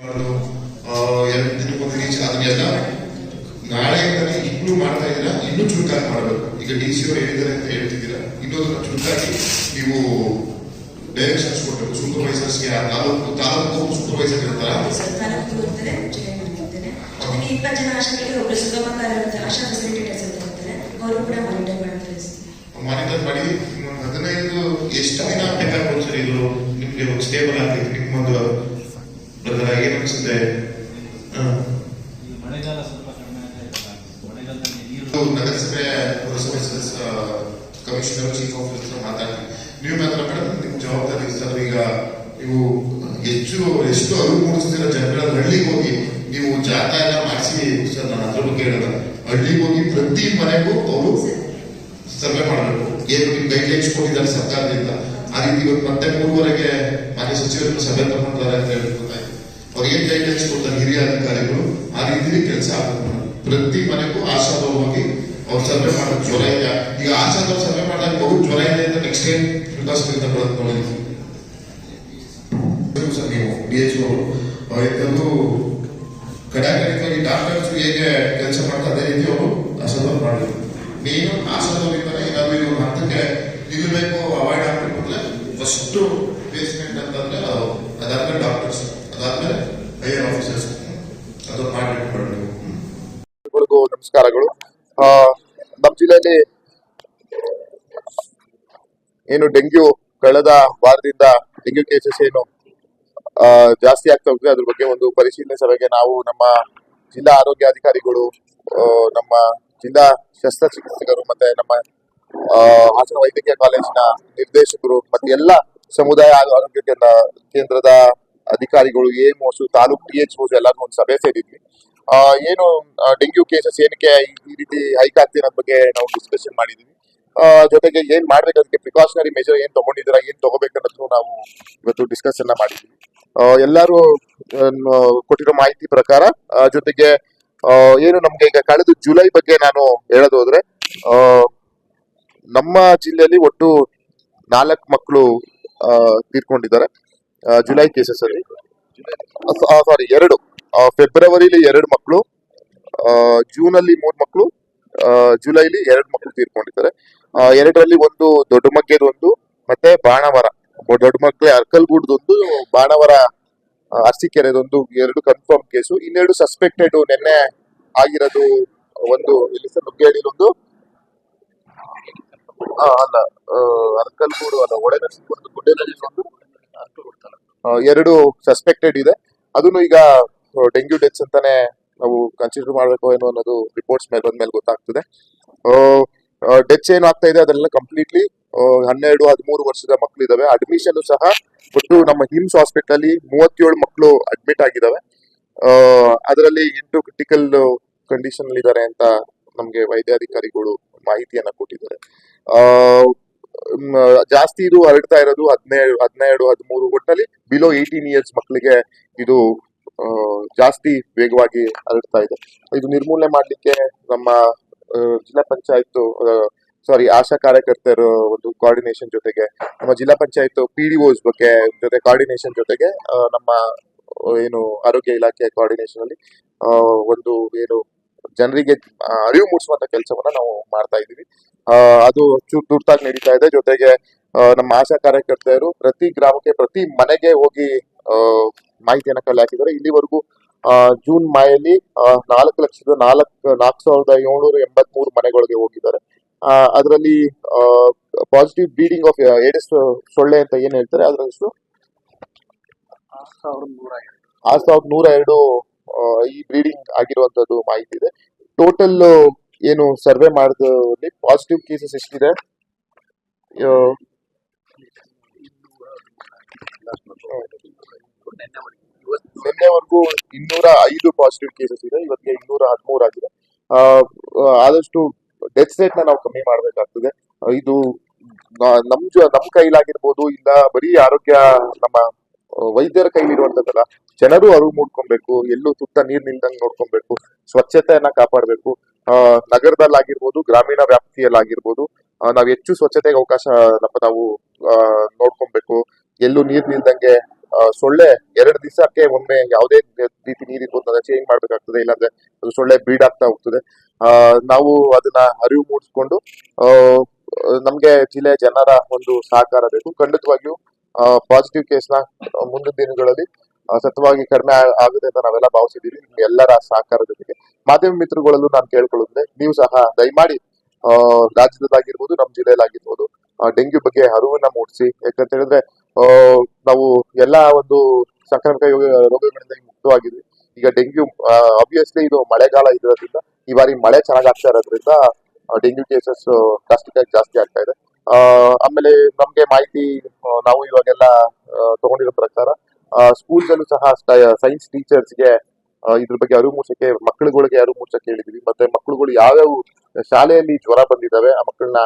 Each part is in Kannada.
ಎರಡು ದಿನಕ್ಕೊಂದು ರೀಚ್ ಅದನ್ನೆಲ್ಲ ನಾಳೆಯಿಂದಲೇ ಇನ್ನೂ ಮಾಡ್ತಾ ಇದ್ದೀರಾ? ಇನ್ನೂ ಚುರುಕಾಗಿ ಮಾಡಬೇಕು. ಈಗ ಡಿ ಸಿ ಅವರು ಹೇಳಿದ್ದಾರೆ ಅಂತ ಹೇಳ್ತಿದ್ದೀರಾ? ಇನ್ನೂ ಅದನ್ನ ಚುರುಕಾಗಿ ನೀವು ಡೈರೆಕ್ಷನ್ಸ್ ಕೊಟ್ಟರು ಸೂಪರ್ವೈಸರ್ಸ್ಗೆ ತಾಲೂಕು ತಾಲೂಕು ಸೂಪರ್ವೈಸರ್ ಇರ್ತಾರ ಇಪ್ಪತ್ತು ಜನ ಆಶಾಗಳಿಗೆ ಒಬ್ಬರು ಸುಗಮಕಾರ ಅಂತ ಆಶಾ ಫೆಸಿಲಿಟೇಟರ್ಸ್ ಅಂತ ಇರ್ತಾರೆ. ಅವರು ಕೂಡ ಮಾನಿಟರ್ ಮಾಡ್ತಾರೆ ಮಾನಿಟರ್ ಮಾಡಿ ಹದಿನೈದು ಎಷ್ಟು ದಿನ ಬೇಕಾಗ್ಬೋದು ಸರ್ ಇದು ನಿಮ್ಗೆ ಸ್ಟೇಬಲ್ ಆಗ್ತೈತೆ ನಿಮ್ಮೊಂದು ಇದು ನಗರಸಭೆ ಪುರಸಭೆ ಸದಸ್ಯ ಕಮಿಷನರ್ ಚೀಫ್ ಆಫೀಸರ್ ಮಾತಾಡಿ. ನೀವು ಮಾತ್ರ ಮೇಡಮ್ ನಿಮ್ ಜವಾಬ್ದಾರಿ ಸರ್ ಈಗ ನೀವು ಹೆಚ್ಚು ಎಷ್ಟು ಅರಿವು ಮೂಡಿಸ್ತೀರ ಜನಗಳ ಹಳ್ಳಿಗೆ ಹೋಗಿ? ನೀವು ಜಾತ ಎಲ್ಲ ಮಾಡಿಸಿ ಸರ್ ನಾನು ಅದ್ರ ಬಗ್ಗೆ ಹೇಳೋದ ಹಳ್ಳಿಗೆ ಹೋಗಿ ಪ್ರತಿ ಮನೆಗೂ ಅವರು ಸರ್ವೆ ಮಾಡಬೇಕು. ಏನು ನಿಮ್ ಗೈಡ್ಲೈನ್ಸ್ ಕೊಟ್ಟಿದ್ದಾರೆ ಸರ್ಕಾರದಿಂದ. ಆ ರೀತಿ ಇವತ್ತು ಮತ್ತೆ ಮೂರುವರೆಗೆ ಮಾನ್ಯ ಸಚಿವರು ಸಭೆ ತಗೊಂಡಿದ್ದಾರೆ ಅಂತ ಹೇಳಿ ಗೊತ್ತಾಯ್ತು. ಅವ್ರು ಏನ್ ಗೈಡೆನ್ಸ್ ಕೊಡ್ತಾರೆ ಹಿರಿಯ ಅಧಿಕಾರಿಗಳು, ಆ ರೀತಿ ಕೆಲಸ ಆಗಬೇಕು ಪ್ರತಿ ಮನೆಗೂ ಆಶಾದವ್ರು ಹೋಗಿ ಅವ್ರು ಸರ್ವೆ ಮಾಡೋದು ಜ್ವರ ಇದೆ. ಈಗ ಆಶಾದವ್ರು ಸರ್ವೆ ಮಾಡಿದಾಗ ಮಗು ಜ್ವರ ಇದೆ ಅಂತ ನೆಕ್ಸ್ಟ್ ಟೈಮ್ ಪ್ರಿಕಾಷನ್ ತಗೊಳ್ಳೋದು ನೋಡಿ ಸರ್, ನೀವು ಡಿ ಎಚ್ ಅವರು ಕಡಾಕಡಿತವಾಗಿ ಡಾಕ್ಟರ್ಸ್ ಹೇಗೆ ಕೆಲಸ ಮಾಡ್ತಾರೆ ಅದೇ ರೀತಿ ಅವರು ಆಶಾದವ್ರು ಮಾಡಿದ್ರು. ನೀನು ಆಶಾದವರಿಂದಲೇ ಏನಾದ್ರು ಇವ್ರ ಹಂತಕ್ಕೆ ನಿಲ್ಲಬೇಕು ಅವಾಯ್ಡ್ ಆಗ್ಬೇಕು ಅಂದ್ರೆ ಫಸ್ಟ್ ಬೇಸ್ಮೆಂಟ್ ಅಂತಂದ್ರೆ ಅದು ಅದಾದ್ಮೇಲೆ ಡಾಕ್ಟರ್ಸ್ ಅದಾದ್ಮೇಲೆ ಹೈಯರ್ ಆಫೀಸರ್ಸ್ ಅದನ್ನ ಮಾಡಿಟ್ಕೊಂಡು ನೀವು ಎಲ್ರಿಗೂ ನಮಸ್ಕಾರಗಳು ಆ, ನಮ್ಮ ಜಿಲ್ಲೆಯಲ್ಲಿ ಏನು ಡೆಂಗ್ಯೂ ಕಳೆದ ವಾರದಿಂದ ಡೆಂಗ್ಯೂ ಕೇಸಸ್ ಏನು ಜಾಸ್ತಿ ಆಗ್ತಾ ಹೋಗ್ತದೆ ಅದ್ರ ಬಗ್ಗೆ ಒಂದು ಪರಿಶೀಲನೆ ಸಭೆಗೆ ನಾವು ನಮ್ಮ ಜಿಲ್ಲಾ ಆರೋಗ್ಯಾಧಿಕಾರಿಗಳು ಅಧಿಕಾರಿಗಳು ನಮ್ಮ ಜಿಲ್ಲಾ ಶಸ್ತ್ರಚಿಕಿತ್ಸಕರು ಮತ್ತೆ ನಮ್ಮ ಹಾಸನ ವೈದ್ಯಕೀಯ ಕಾಲೇಜಿನ ನಿರ್ದೇಶಕರು ಮತ್ತೆ ಎಲ್ಲ ಸಮುದಾಯ ಆರೋಗ್ಯ ಕೇಂದ್ರ, ಕೇಂದ್ರದ ಅಧಿಕಾರಿಗಳು ಎ ಮೋಸು ತಾಲೂಕು ಟಿ ಎಚ್ ಮೋಸು ಎಲ್ಲರೂ ಒಂದು ಸಭೆ ಸೇರಿದ್ವಿ. ಏನು ಡೆಂಗ್ಯೂ ಕೇಸಸ್ ಏನಕ್ಕೆ ಈ- ರೀತಿ ಹೈಕ್ ಆಗ್ತಿರೋದ್ ಬಗ್ಗೆ ನಾವು ಡಿಸ್ಕಷನ್ ಮಾಡಿದೀವಿ. ಜೊತೆಗೆ ಏನ್ ಮಾಡ್ಬೇಕು ಅದಕ್ಕೆ ಪ್ರಿಕಾಷನರಿ ಮೆಜರ್ ಏನ್ ತಗೊಂಡಿದ್ದೀರಾ, ಏನ್ ತಗೋಬೇಕನ್ನೋದು ನಾವು ಇವತ್ತು ಡಿಸ್ಕಸ್ ಅನ್ನ ಮಾಡಿದ್ವಿ. ಎಲ್ಲರೂ ಕೊಟ್ಟಿರೋ ಮಾಹಿತಿ ಪ್ರಕಾರ ಜೊತೆಗೆ ಏನು ನಮ್ಗೆ ಈಗ ಕಳೆದ ಜುಲೈ ಬಗ್ಗೆ ನಾನು ಹೇಳೋದಾದ್ರೆ ನಮ್ಮ ಜಿಲ್ಲೆಯಲ್ಲಿ ಒಟ್ಟು ನಾಲ್ಕು ಮಕ್ಕಳು ತೀರ್ಕೊಂಡಿದ್ದಾರೆ ಜುಲೈ ಕೇಸಸ್ ಅಲ್ಲಿ. ಸಾರಿ ಎರಡು. ಫೆಬ್ರವರಿಲಿ ಎರಡು ಮಕ್ಕಳು ಜೂನ್ ಅಲ್ಲಿ ಮೂರು ಮಕ್ಕಳು ಜುಲೈಲಿ ಎರಡು ಮಕ್ಕಳು ತೀರ್ಕೊಂಡಿದ್ದಾರೆ. ಎರಡರಲ್ಲಿ ಒಂದು ದೊಡ್ಡ ಮಗ್ಗದ ಒಂದು ಮತ್ತೆ ಬಾಣವರ. ದೊಡ್ಡ ಮಕ್ಕಳೇ ಅರ್ಕಲ್ಗೂಡ್ದೊಂದು ಬಾಣವರ ಅರಸೀಕೆರೆದೊಂದು ಎರಡು ಕನ್ಫರ್ಮ್ ಕೇಸು ಇನ್ನೆರಡು ಸಸ್ಪೆಕ್ಟೆಡ್ ನಿನ್ನೆ ಆಗಿರೋದು ಒಂದು ಇಲ್ಲಿ ಸರ್ ನುಗ್ಗೇಡಿಲೊಂದು ಆ, ಅಲ್ಲ ಅರ್ಕಲ್ಗೂಡು ಅಲ್ಲ ಒಡೆನರಸೀಪುರದ ಗುಡ್ಡೆನಲ್ಲಿ ಒಂದು ಎರಡು ಸಸ್ಪೆಕ್ಟೆಡ್ ಇದೆ. ಅದನ್ನು ಈಗ ಡೆಂಗ್ಯೂ ಡೆತ್ಸ್ ಅಂತಾನೆ ನಾವು ಕನ್ಸಿಡರ್ ಮಾಡಬೇಕು ಏನೋ ಅನ್ನೋದು ರಿಪೋರ್ಟ್ಸ್ ಮೇಲೆ ಬಂದ್ಮೇಲೆ ಗೊತ್ತಾಗ್ತದೆ. ಡೆತ್ಸ್ ಏನು ಆಗ್ತಾ ಇದೆ, ಅದೆಲ್ಲ ಕಂಪ್ಲೀಟ್ಲಿ ಹನ್ನೆರಡು, ಹದಿಮೂರು ವರ್ಷದ ಮಕ್ಕಳು ಇದಾವೆ ಅಡ್ಮಿಷನ್ ಸಹ ಒಟ್ಟು ನಮ್ಮ ಹಿಮ್ಸ್ ಹಾಸ್ಪಿಟಲ್ ಅಲ್ಲಿ ಮೂವತ್ತೇಳು ಮಕ್ಕಳು ಅಡ್ಮಿಟ್ ಆಗಿದಾವೆ. ಅದರಲ್ಲಿ ಎಂಟು ಕ್ರಿಟಿಕಲ್ ಕಂಡೀಷನ್ ಇದ್ದಾರೆ ಅಂತ ನಮಗೆ ವೈದ್ಯಾಧಿಕಾರಿಗಳು ಮಾಹಿತಿಯನ್ನ ಕೊಟ್ಟಿದ್ದಾರೆ. ಜಾಸ್ತಿ ಇದು ಹರಡ್ತಾ ಇರೋದು ಹದಿನೇಳು ಹದಿನೇಳು, ಹದಿಮೂರು ಒಟ್ಟಲ್ಲಿ ಬಿಲೋ ಏಯ್ಟೀನ್ ಇಯರ್ಸ್ ಮಕ್ಕಳಿಗೆ ಇದು ಜಾಸ್ತಿ ವೇಗವಾಗಿ ಹರಡ್ತಾ ಇದೆ. ಇದು ನಿರ್ಮೂಲನೆ ಮಾಡ್ಲಿಕ್ಕೆ ನಮ್ಮ ಜಿಲ್ಲಾ ಪಂಚಾಯತ್ ಸಾರಿ ಆಶಾ ಕಾರ್ಯಕರ್ತರ ಒಂದು ಕೋಆರ್ಡಿನೇಷನ್ ಜೊತೆಗೆ, ನಮ್ಮ ಜಿಲ್ಲಾ ಪಂಚಾಯತ್ ಪಿ ಡಿ ಓಸ್ ಬಗ್ಗೆ ಜೊತೆ ಕೋಆರ್ಡಿನೇಷನ್ ಜೊತೆಗೆ ನಮ್ಮ, ಏನು ಆರೋಗ್ಯ ಇಲಾಖೆ ಕೋಆರ್ಡಿನೇಷನ್ ಅಲ್ಲಿ ಒಂದು ಏನು ಜನರಿಗೆ ಅರಿವು ಮೂಡಿಸುವಂತ ಕೆಲಸವನ್ನ ನಾವು ಮಾಡ್ತಾ ಇದ್ದೀವಿ. ಅದು ಚೂರು ತುರ್ತಾಗಿ ನಡೀತಾ ಇದೆ. ಜೊತೆಗೆ ನಮ್ಮ ಆಶಾ ಕಾರ್ಯಕರ್ತೆಯರು ಪ್ರತಿ ಗ್ರಾಮಕ್ಕೆ, ಪ್ರತಿ ಮನೆಗೆ ಹೋಗಿ ಮಾಹಿತಿಯನ್ನ ಕಲೆ ಹಾಕಿದ್ದಾರೆ ಇಲ್ಲಿವರೆಗೂ ಜೂನ್ ಮಾಯಲ್ಲಿ ನಾಲ್ಕು ಲಕ್ಷದ ನಾಲ್ಕು ನಾಲ್ಕು ಸಾವಿರದ ಏಳ್ನೂರ ಎಂಬತ್ ಮೂರು ಮನೆಗಳಿಗೆ ಹೋಗಿದ್ದಾರೆ. ಅದರಲ್ಲಿ ಪಾಸಿಟಿವ್ ಬ್ರೀಡಿಂಗ್ ಆಫ್ ಏಡಿಸ್ ಸೊಳ್ಳೆ ಅಂತ ಏನ್ ಹೇಳ್ತಾರೆ? ಅದ್ರ ಹೆಸರು ಆರ್ ಸಾವಿರದ ನೂರ ಎರಡು ಈ ಬ್ರೀಡಿಂಗ್ ಆಗಿರುವಂತದ್ದು ಮಾಹಿತಿ ಇದೆ. ಟೋಟಲ್ ಏನು ಸರ್ವೆ ಮಾಡಿದಲ್ಲಿ ಪಾಸಿಟಿವ್ ಕೇಸಸ್ ಎಷ್ಟಿದೆ? ನಿನ್ನೆವರೆಗೂ ಇನ್ನೂರ ಐದು ಪಾಸಿಟಿವ್ ಕೇಸಸ್ ಇದೆ, ಇವತ್ತಿಗೆ ಇನ್ನೂರ ಹದಿಮೂರು ಆಗಿದೆ. ಆದಷ್ಟು ಡೆತ್ ರೇಟ್ನ ನಾವು ಕಮ್ಮಿ ಮಾಡಬೇಕಾಗ್ತದೆ. ಇದು ನಮ್ ನಮ್ ಕೈಲಾಗಿರ್ಬೋದು, ಇಲ್ಲ ಬರೀ ಆರೋಗ್ಯ, ನಮ್ಮ ವೈದ್ಯರ ಕೈಲಿ ಇರುವಂತದ್ದಲ್ಲ ಜನರು ಅರಿವು ಮೂಡ್ಕೊಬೇಕು, ಎಲ್ಲೂ ಸುತ್ತ ನೀರ್ ನಿಲ್ದಂಗ್ ನೋಡ್ಕೊಬೇಕು, ಸ್ವಚ್ಛತೆಯನ್ನ ಕಾಪಾಡಬೇಕು. ನಗರದಲ್ಲಾಗಿರ್ಬೋದು, ಗ್ರಾಮೀಣ ವ್ಯಾಪ್ತಿಯಲ್ಲಾಗಿರ್ಬೋದು ನಾವು ಹೆಚ್ಚು ಸ್ವಚ್ಛತೆಗೆ ಅವಕಾಶ, ನಮ್ಮ ನಾವು ನೋಡ್ಕೊಬೇಕು. ಎಲ್ಲೂ ನೀರ್ ನಿಲ್ದಂಗೆ ಸೊಳ್ಳೆ ಎರಡು ದಿವಸಕ್ಕೆ ಒಮ್ಮೆ ಯಾವುದೇ ರೀತಿ ನೀರಿರ್ಬೋದು ಚೇಂಜ್ ಮಾಡ್ಬೇಕಾಗ್ತದೆ ಇಲ್ಲಾಂದ್ರೆ ಅದು ಸೊಳ್ಳೆ ಬ್ರೀಡ್ ಆಗ್ತಾ ಹೋಗ್ತದೆ. ನಾವು ಅದನ್ನ ಅರಿವು ಮೂಡಿಸ್ಕೊಂಡು ನಮ್ಗೆ ಜಿಲ್ಲೆಯ ಜನರ ಒಂದು ಸಹಕಾರ ಬೇಕು. ಖಂಡಿತವಾಗಿಯೂ ಪಾಸಿಟಿವ್ ಕೇಸ್ನ ಮುಂದಿನ ದಿನಗಳಲ್ಲಿ ಸತವಾಗಿ ಕಡಿಮೆ ಆಗುತ್ತೆ ಅಂತ ನಾವೆಲ್ಲ ಭಾವಿಸಿದೀವಿ ನಿಮ್ಗೆ ಎಲ್ಲರ ಸಹಕಾರ ಜೊತೆಗೆ. ಮಾಧ್ಯಮ ಮಿತ್ರಗಳಲ್ಲೂ ನಾನು ಕೇಳ್ಕೊಳ್ಳುತ್ತೆ ನೀವು ಸಹ ದಯಮಾಡಿ ಆ, ರಾಜ್ಯದಲ್ಲಾಗಿರ್ಬೋದು ನಮ್ಮ ಜಿಲ್ಲೆಯಲ್ಲಾಗಿರ್ಬೋದು ಡೆಂಗ್ಯೂ ಬಗ್ಗೆ ಅರಿವನ್ನ ಮೂಡಿಸಿ. ಯಾಕಂತ ಹೇಳಿದ್ರೆ ನಾವು ಎಲ್ಲಾ ಒಂದು ಸಾಂಕ್ರಾಮಿಕ ರೋಗಗಳಿಂದ ಮುಕ್ತವಾಗಿದ್ವಿ ಈಗ ಡೆಂಗ್ಯೂ ಆಬ್ವಿಯಸ್ಲಿ ಇದು ಮಳೆಗಾಲ ಇರೋದ್ರಿಂದ, ಈ ಬಾರಿ ಮಳೆ ಚೆನ್ನಾಗಿ ಆಗ್ತಾ ಇರೋದ್ರಿಂದ ಡೆಂಗ್ಯೂ ಕೇಸಸ್ ಜಾಸ್ತಿ ಜಾಸ್ತಿ ಆಗ್ತಾ ಇದೆ. ಆಮೇಲೆ ನಮ್ಗೆ ಮಾಹಿತಿ ನಾವು ಇವಾಗೆಲ್ಲ ತಗೊಂಡಿರೋ ಪ್ರಕಾರ ಸ್ಕೂಲ್ಸ್ ಅಲ್ಲೂ ಸಹ ಸೈನ್ಸ್ ಟೀಚರ್ಸ್ಗೆ ಇದ್ರ ಬಗ್ಗೆ ಅರಿವು ಮೂಡಿಸಕ್ಕೆ ಮಕ್ಕಳುಗಳಿಗೆ ಅರಿವು ಮೂಡಿಸಕ್ಕೆ ಹೇಳಿದೀವಿ. ಮತ್ತೆ ಮಕ್ಕಳುಗಳು ಯಾವ್ಯಾವ ಶಾಲೆಯಲ್ಲಿ ಜ್ವರ ಬಂದಿದ್ದಾವೆ, ಆ ಮಕ್ಕಳನ್ನ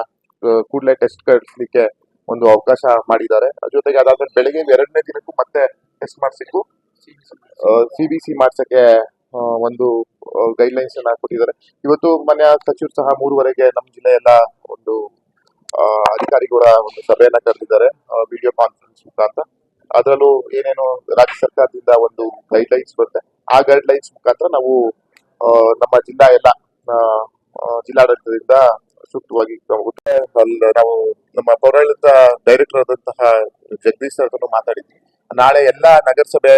ಕೂಡಲೇ ಟೆಸ್ಟ್ ಕಳಿಸ್ಲಿಕ್ಕೆ ಒಂದು ಅವಕಾಶ ಮಾಡಿದ್ದಾರೆ. ಅದ್ರ ಜೊತೆಗೆ ಅದಾದ್ಮೇಲೆ ಬೆಳಿಗ್ಗೆ ಎರಡನೇ ದಿನಕ್ಕೂ ಮತ್ತೆ ಟೆಸ್ಟ್ ಮಾಡಿಸಿದ್ದು. ಸಿ ಬಿ ಸಿ ಮಾಡ್ಸಕ್ಕೆ ಒಂದು ಗೈಡ್ಲೈನ್ಸ್ ಅನ್ನ ಕೊಟ್ಟಿದ್ದಾರೆ. ಇವತ್ತು ಮನೆಯ ಸಚಿವರು ಸಹ ಮೂರುವರೆಗೆ ನಮ್ಮ ಜಿಲ್ಲೆ ಎಲ್ಲ ಒಂದು ಅಧಿಕಾರಿಗಳ ಒಂದು ಸಭೆಯನ್ನ ಕರೆದಿದ್ದಾರೆ ವಿಡಿಯೋ ಕಾನ್ಫರೆನ್ಸ್ ಮುಖಾಂತರ. ಅದರಲ್ಲೂ ಏನೇನು ರಾಜ್ಯ ಸರ್ಕಾರದಿಂದ ಒಂದು ಗೈಡ್ ಲೈನ್ಸ್ ಬರುತ್ತೆ. ಆ ಗೈಡ್ ಲೈನ್ಸ್ ಮುಖಾಂತರ ನಾವು ನಮ್ಮ ಜಿಲ್ಲಾ ಎಲ್ಲ ಜಿಲ್ಲಾಡಳಿತದಿಂದ ಸೂಕ್ತವಾಗಿ ನಾವು ನಮ್ಮ ಪೌರಾಡಳಿತ ಡೈರೆಕ್ಟರ್ ಆದಂತಹ ಜಗದೀಶ್ ಸರ್ ಮಾತಾಡಿದ್ವಿ. ನಾಳೆ ಎಲ್ಲಾ ನಗರಸಭೆ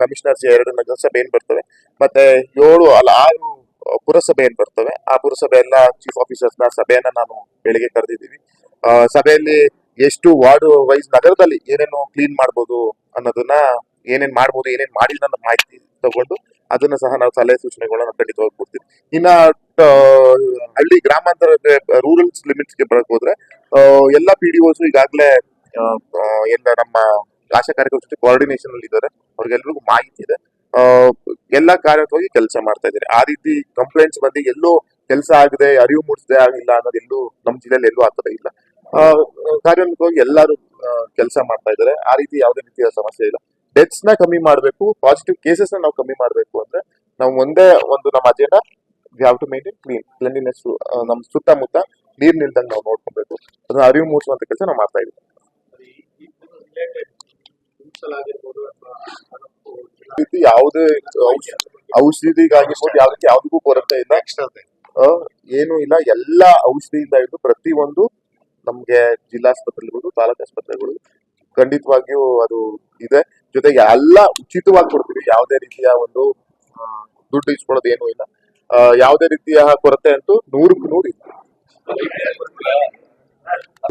ಕಮಿಷನರ್ಸ್ ಎರಡು ನಗರಸಭೆ ಏನ್ ಬರ್ತವೆ, ಮತ್ತೆ ಏಳು ಅಲ್ಲ, ಆರು ಪುರಸಭೆ ಏನ್ ಬರ್ತವೆ, ಆ ಪುರಸಭೆ ಎಲ್ಲ ಚೀಫ್ ಆಫೀಸರ್ಸ್ನ ಸಭೆಯನ್ನ ನಾನು ಬೆಳಿಗ್ಗೆ ಕರೆದಿದ್ದೀವಿ. ಸಭೆಯಲ್ಲಿ ಎಷ್ಟು ವಾರ್ಡ್ ವೈಸ್ ನಗರದಲ್ಲಿ ಏನೇನು ಕ್ಲೀನ್ ಮಾಡ್ಬೋದು ಅನ್ನೋದನ್ನ ಏನೇನ್ ಮಾಡ್ಬೋದು, ಏನೇನ್ ಮಾಡಿಲ್ಲ ಅನ್ನೋ ಮಾಹಿತಿ ತಗೊಂಡು ಅದನ್ನ ಸಹ ನಾವು ಸಲಹೆ ಸೂಚನೆಗಳನ್ನ ಖಂಡಿತವಾಗಿ ಕೊಡ್ತೀವಿ. ಇನ್ನ ಹಳ್ಳಿ ಗ್ರಾಮಾಂತರ ರೂರಲ್ಸ್ ಲಿಮಿಟ್ಸ್ಗೆ ಬರಕ್ ಹೋದ್ರೆ ಎಲ್ಲ ಪಿ ಡಿ ಓಸ್ ಈಗಾಗಲೇ ಎಲ್ಲ ನಮ್ಮ ಆಶಾ ಕಾರ್ಯಕರ್ತರ ಜೊತೆ ಕೋಆರ್ಡಿನೇಷನ್ ಅಲ್ಲಿ ಇದ್ದಾರೆ. ಅವ್ರಿಗೆಲ್ರಿಗೂ ಮಾಹಿತಿ ಇದೆ. ಎಲ್ಲ ಕಾರ್ಯವಾಗಿ ಕೆಲಸ ಮಾಡ್ತಾ ಇದ್ದಾರೆ. ಆ ರೀತಿ ಕಂಪ್ಲೇಂಟ್ಸ್ ಬಂದು ಎಲ್ಲೂ ಕೆಲಸ ಆಗದೆ, ಅರಿವು ಮೂಡಿಸದೆ ಆಗಿಲ್ಲ ಅನ್ನೋದು ಎಲ್ಲೂ ನಮ್ಮ ಜಿಲ್ಲೆಯಲ್ಲಿ ಎಲ್ಲೂ ಆ ಥರ ಇಲ್ಲ. ಕಾರ್ಯಕ್ರಮವಾಗಿ ಎಲ್ಲರೂ ಕೆಲಸ ಮಾಡ್ತಾ ಇದ್ದಾರೆ. ಆ ರೀತಿ ಯಾವುದೇ ರೀತಿಯ ಸಮಸ್ಯೆ ಇಲ್ಲ. ಡೆತ್ಸ್ನ ಕಮ್ಮಿ ಮಾಡಬೇಕು. ಪಾಸಿಟಿವ್ ಕೇಸಸ್ನ ನಾವು ಕಮ್ಮಿ ಮಾಡಬೇಕು ಅಂದ್ರೆ ನಾವು ಒಂದೇ ಒಂದು ನಮ್ಮ agenda we have to maintain clean cleanliness ನಮ್ಮ ಸುತ್ತಮುತ್ತ ನೀರ್ ನಿಲ್ದಂಗೆ ನಾವು ನೋಡ್ಕೊಬೇಕು. ಅದನ್ನ ಅರಿವು ಮೂಡಿಸುವಂತ ಕೆಲಸ ನಾವು ಮಾಡ್ತಾ ಇದ್ದೀವಿ ರೀತಿ ಯಾವುದೇ ಔಷ- ಔಷಧಿಗಾಗಿರ್ಬೋದು ಯಾವ್ದಕ್ಕೆ ಯಾವ್ದಕ್ಕೂ ಕೊರತೆ ಇಲ್ಲ. ಏನು ಇಲ್ಲ. ಎಲ್ಲ ಔಷಧಿಯಿಂದ ಪ್ರತಿ ಒಂದು ನಮ್ಗೆ ಜಿಲ್ಲಾಸ್ಪತ್ರೆಗಳು ತಾಲೂಕು ಆಸ್ಪತ್ರೆಗಳು ಖಂಡಿತವಾಗಿಯೂ ಅದು ಇದೆ. ಜೊತೆಗೆ ಎಲ್ಲ ಉಚಿತವಾಗಿ ಕೊಡ್ತೀವಿ. ಯಾವುದೇ ರೀತಿಯ ಒಂದು ದುಡ್ಡು ಇಸ್ಕೊಳ್ಳೋದು ಏನೂ ಇಲ್ಲ ಯಾವುದೇ ರೀತಿಯ ಕೊರತೆ ಅಂತೂ ನೂರಕ್ಕೆ ನೂರು ಇದೆ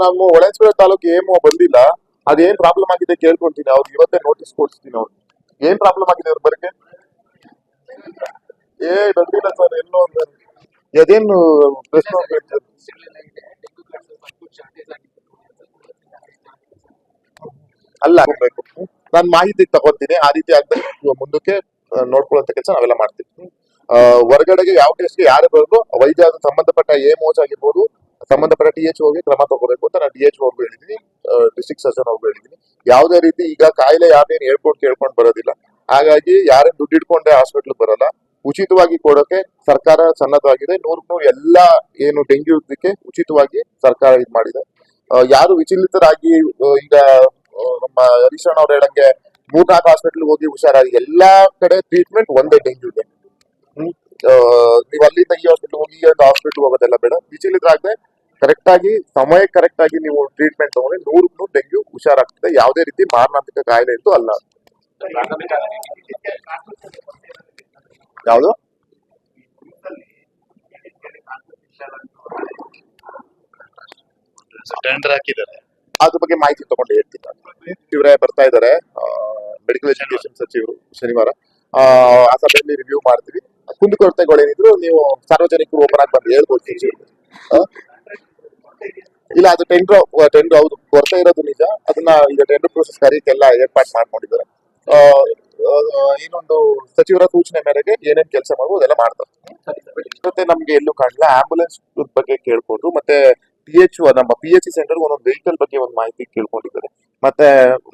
ನಮ್ಮ ಹೊಳೆಸ್ಪೇಟೆ ತಾಲೂಕು ಏಮೋ ಬಂದಿಲ್ಲ. ಅದೇನ್ ಪ್ರಾಬ್ಲಮ್ ಆಗಿದೆ ಕೇಳ್ಕೊಂತೀನಿ. ಅವ್ರಿಗೆ ಇವತ್ತೇ ನೋಟಿಸ್ ಕೊಡ್ಸ್ತೀನಿ ಅವ್ರು. ಏನ್ ಪ್ರಾಬ್ಲಮ್ ಆಗಿದೆ ಅವ್ರ ಬರಕ್ಕೆ? ಏ, ಬಂದಿಲ್ಲ ಸರ್ ಎಲ್ಲೋ ಅದೇನು ಪ್ರಶ್ನೆ ಅಲ್ಲ, ನಾನು ಮಾಹಿತಿ ತಗೋತೀನಿ. ಆ ರೀತಿ ಆಗ್ಬೇಕು ಮುಂದಕ್ಕೆ ನೋಡ್ಕೊಳ್ಳೋ ಕೆಲಸ ನಾವೆಲ್ಲ ಮಾಡ್ತೀವಿ. ಹೊರಗಡೆಗೆ ಯಾವ ಟೆಸ್ಟ್ಗೆ ಯಾರು ಬರೋದು ವೈದ್ಯ ಸಂಬಂಧಪಟ್ಟ ಎ ಮೋಚ್ ಆಗಿರ್ಬೋದು ಸಂಬಂಧಪಟ್ಟ ಟಿ ಎಚ್ ಹೋಗಿ ಕ್ರಮ ತಗೋಬೇಕು ಅಂತ ನಾನು ಡಿ ಎಚ್ ಅವ್ರಿಗೂ ಹೇಳಿದೀನಿ ಡಿಸ್ಟ್ರಿಕ್ಟ್ ಸರ್ಜನ್ ಅವ್ರಿಗೂ ಹೇಳಿದೀನಿ ಯಾವುದೇ ರೀತಿ ಈಗ ಕಾಯಿಲೆ ಯಾರೇನು ಹೇಳ್ಕೊಂಡು ಕೇಳ್ಕೊಂಡು ಬರೋದಿಲ್ಲ. ಹಾಗಾಗಿ ಯಾರೇನು ದುಡ್ಡು ಇಟ್ಕೊಂಡೆ ಹಾಸ್ಪಿಟ್ಲ್ ಬರಲ್ಲ. ಉಚಿತವಾಗಿ ಕೊಡೋಕೆ ಸರ್ಕಾರ ಸನ್ನದ್ಧವಾಗಿದೆ. ನೂರು ಎಲ್ಲ ಏನು ಡೆಂಗ್ಯೂ ಇದಕ್ಕೆ ಉಚಿತವಾಗಿ ಸರ್ಕಾರ ಇದು ಮಾಡಿದೆ. ಯಾರು ವಿಚಲಿತರಾಗಿ ಈಗ ನಮ್ಮ ಹರೀಶ್ ಅವ್ರು ಹೇಳಂಗೆ ಮೂರ್ನಾಲ್ಕು ಹಾಸ್ಪಿಟಲ್ ಹೋಗಿ ಹುಷಾರಾಗಿ ಎಲ್ಲಾ ಕಡೆ ಟ್ರೀಟ್ಮೆಂಟ್ ಒಂದೇ ಡೆಂಗ್ಯೂ ಹ್ಮ್ ಆ, ನೀವು ಅಲ್ಲಿಂದ ಈ ಹಾಸ್ಪಿಟಲ್ ಹೋಗಿ ಒಂದು ಹಾಸ್ಪಿಟಲ್ ಹೋಗೋದೆಲ್ಲ ಬೇಡ. ವಿಚಲಿತರಾಗದೆ ಕರೆಕ್ಟ್ ಆಗಿ ಸಮಯ ಕರೆಕ್ಟ್ ಆಗಿ ನೀವು ಟ್ರೀಟ್ಮೆಂಟ್ ತಗೊಂಡ್ರೆ ನೂರಕ್ಕೆ ನೂರು ಡೆಂಗ್ಯೂ ಹುಷಾರಾಗ್ತದೆ. ಯಾವುದೇ ರೀತಿ ಮಾರಣಾಂತಿಕ ಕಾಯಿಲೆ ಇತ್ತು ಅಲ್ಲ. ಯಾವುದು? ಟೆಂಡರ್ ಹಾಕಿದ್ದಾರೆ. ಅದ್ರ ಬಗ್ಗೆ ಮಾಹಿತಿ ತಗೊಂಡು ಹೇಳ್ತೀನಿ. ಇವರೇ ಬರ್ತಾ ಇದ್ದಾರೆ. ಮೆಡಿಕಲ್ ಎಜುಕೇಶನ್ ಸಚಿವರು ಶನಿವಾರ. ಆ ಆ ಸಭೆಯಲ್ಲಿ ರಿವ್ಯೂ ಮಾಡ್ತೀವಿ. ಕುಂದುಕೊರತೆಗಳೇನಿದ್ರು ನೀವು ಸಾರ್ವಜನಿಕರು ಓಪನ್ ಆಗಿ ಬಂದು ಹೇಳ್ಬೋದು ಇಲ್ಲ, ಅದು ಟೆಂಡರ್ ಟೆಂಡರ್ ಹೌದು. ಕೊರತೆ ಇರೋದು ನಿಜ. ಅದನ್ನ ಈಗ ಟೆಂಡರ್ ಪ್ರೊಸೆಸ್ ಕರೀಕೆಲ್ಲ ಏರ್ಪಾಟ್ ಮಾಡ್ಕೊಂಡಿದ್ದಾರೆ. ಇನ್ನೊಂದು ಸಚಿವರ ಸೂಚನೆ ಮೇರೆಗೆ ಏನೇನ್ ಕೆಲಸ ಅದೆಲ್ಲ ಮಾಡ್ತಾರೆ. ನಮ್ಗೆ ಎಲ್ಲೂ ಕಾಣಲ್ಲ ಆಂಬುಲೆನ್ಸ್ ಬಗ್ಗೆ ಕೇಳ್ಕೊಂಡ್ರು. ಮತ್ತೆ ಪಿ ಎಚ್ ನಮ್ಮ ಪಿ ಎಚ್ ಸಿ ಸೆಂಟರ್ ಒಂದೊಂದು ವೆಹಿಕಲ್ ಬಗ್ಗೆ ಒಂದು ಮಾಹಿತಿ ಕೇಳ್ಕೊಂಡಿದ್ದಾರೆ. ಮತ್ತೆ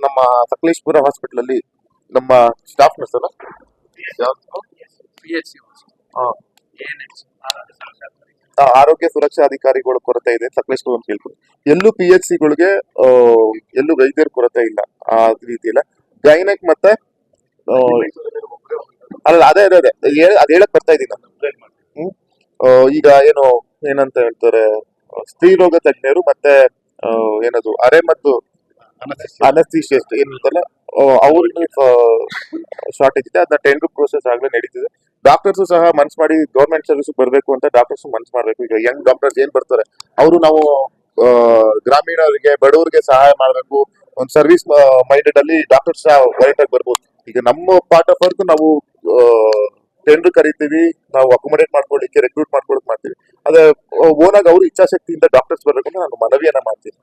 ನಮ್ಮ ಸಕಲೇಶ್ಪುರ ಹಾಸ್ಪಿಟಲ್ ಅಲ್ಲಿ ನಮ್ಮ ಸ್ಟಾಫ್ ನರ್ಸ್ ಆರೋಗ್ಯ ಸುರಕ್ಷಾ ಅಧಿಕಾರಿಗಳ ಕೊರತೆ ಇದೆ. ಸಕಲೇಶ್ಪುರ ಅಂತ ಹೇಳ್ಬೋದು ಎಲ್ಲೂ ಪಿ ಎಚ್ ಸಿಗಳಿಗೆ ಎಲ್ಲೂ ವೈದ್ಯರ ಕೊರತೆ ಇಲ್ಲ. ಆ ರೀತಿ ಇಲ್ಲ. ಗೈನೆಕ್ ಮತ್ತೆ ಅಲ್ಲ, ಅದೇ ಅದೇ ಅದೇ. ಅದ್ ಹೇಳಕ್ ಬರ್ತಾ ಇದೀನಿ. ಈಗ ಏನು, ಏನಂತ ಹೇಳ್ತಾರೆ ಸ್ತ್ರೀ ರೋಗ ತಜ್ಞರು ಮತ್ತೆ ಏನದು ಅರೆ ಮತ್ತು ಅನಸ್ತೀಶಿಯಸ್ಟ್ ಏನಂತಲ್ಲ ಅವ್ರಿಗೆ ಶಾರ್ಟೇಜ್ ಇದೆ. ಅದನ್ನ ಟೆಂಡರ್ ಪ್ರೋಸೆಸ್ ಆಗ್ಲೇ ನಡೀತಿದೆ. ಡಾಕ್ಟರ್ಸ್ ಸಹ ಮನ್ಸ್ ಮಾಡಿ ಗೌರ್ಮೆಂಟ್ ಸರ್ವಿಸ್ ಬರಬೇಕು ಅಂತ ಡಾಕ್ಟರ್ಸ್ ಮನ್ಸ್ ಮಾಡಬೇಕು. ಈಗ ಯಂಗ್ ಡಾಕ್ಟರ್ಸ್ ಏನ್ ಬರ್ತಾರೆ? ಅವರು ನಾವು ಗ್ರಾಮೀಣರಿಗೆ, ಬಡವರಿಗೆ ಸಹಾಯ ಮಾಡಬೇಕು. ಒಂದು ಸರ್ವಿಸ್ ಮೈಂಡೆಡ್ ಅಲ್ಲಿ ಡಾಕ್ಟರ್ಸ್ ಸಹ ಆಗಿ ಬರ್ಬೋದು. ಈಗ ನಮ್ಮ ಪಾರ್ಟ್ ಆಫ್ ವರ್ಕ್ ನಾವು ಟೆಂಡರ್ ಕರಿತೀವಿ. ನಾವು ಅಕೊಮಡೇಟ್ ಮಾಡ್ಕೊಳ್ಳಿಕ್ಕೆ ರೆಕ್ರೂಟ್ ಮಾಡ್ಕೊಳಕ್ ಮಾಡ್ತೀವಿ. ಅದೇ ಓನಾಗಿ ಅವ್ರ ಇಚ್ಛಾಶಕ್ತಿಯಿಂದ ಡಾಕ್ಟರ್ಸ್ ಬರಬೇಕು ನಾನು ಮನವಿಯನ್ನ ಮಾಡ್ತೀನಿ.